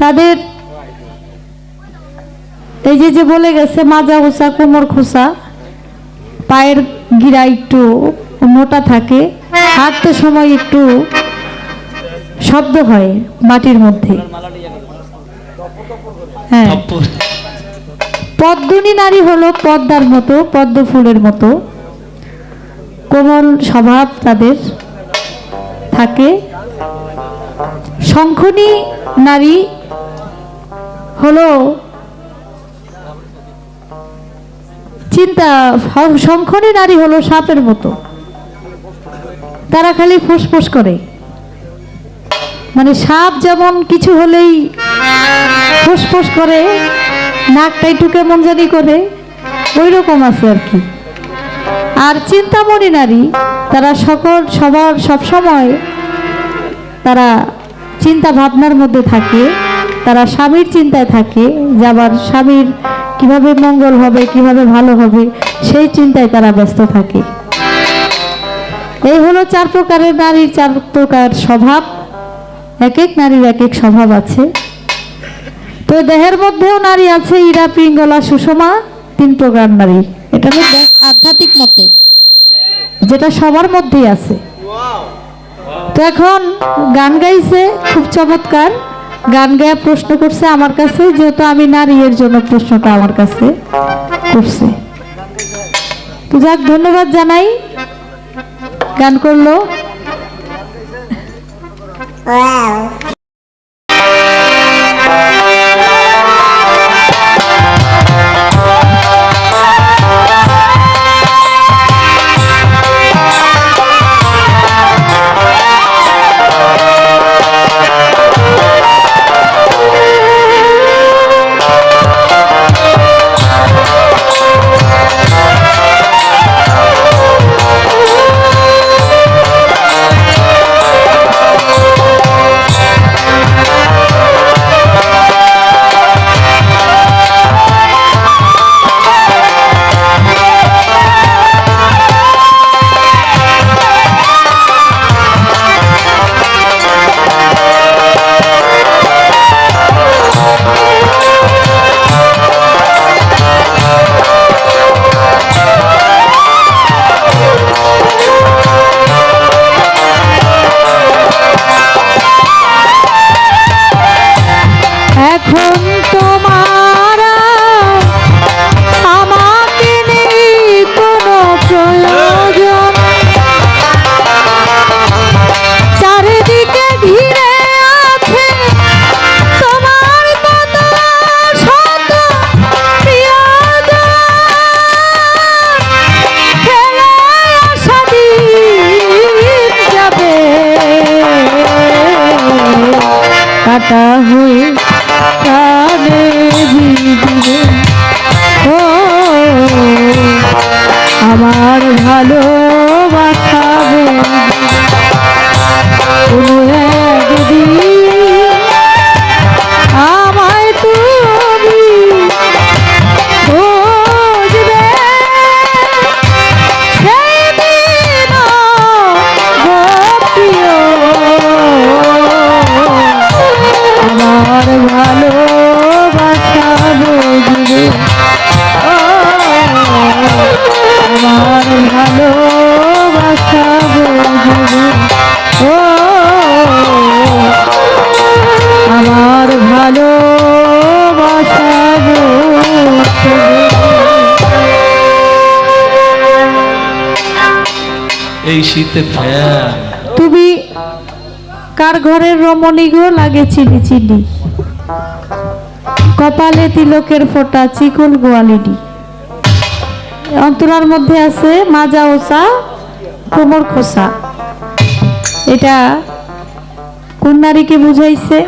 তাদের এই যে যে বলে গেছে, মাজা খোসা, কোমর খোসা, পায়ের গিরা একটু মোটা থাকে, হাঁটতে সময় একটু শব্দ হয় মাটির মধ্যে। হ্যাঁ। পদ্মনী নারী হলো পদ্মার মতো, পদ্ম ফুলের মতো। কোমল স্বভাব তাদের থাকে। শঙ্খনী নারী হলো চিন্তা শঙ্খনী নারী হলো সাপের মতো। তারা খালি ফুসফুস করে। মানে সাপ যেমন কিছু হলেই ফুসফুস করে নাকটা একটু কেমন জানি করে ওই রকম আছে আর কি। আর চিন্তামণি নারী, তারা সকল, সবার সবসময় তারা চিন্তা ভাবনার মধ্যে থাকে। তারা স্বামীর চিন্তায় থাকে যে আবার স্বামীর কীভাবে মঙ্গল হবে কীভাবে ভালো হবে সেই চিন্তায় তারা ব্যস্ত থাকে। এই হলো চার প্রকারের নারীর চার প্রকার স্বভাব। এক এক নারীর এক এক স্বভাব আছে। তো দেহের মধ্যেও নারী আছে ইরা পিঙ্গলা সুষমা তিন প্রকার নারী। এটা হলো আধ্যাত্মিক মতে যেটা সবার মধ্যেই আছে। তো এখন গান গাইছে খুব চমৎকার। গান গায়ে প্রশ্ন করছে আমার কাছে, যেহেতু আমি নারী এর জন্য প্রশ্নটা আমার কাছে করছে। তো যাক, ধন্যবাদ জানাই। গান করল। আমার ভালোবাসা কোনো ভালোবাসা বুঝবে। ও আমার ভালোবাসা এই শীতে তুমি কার ঘরের রমণী গো লাগে চিনি চিনি কপালে তিলকের ফোঁটা চিকুল গোয়ালিনি অন্তরার মধ্যে আছে মাজা ওসা কোমর খোসা। এটা কোন নারীকে বুঝাইছে?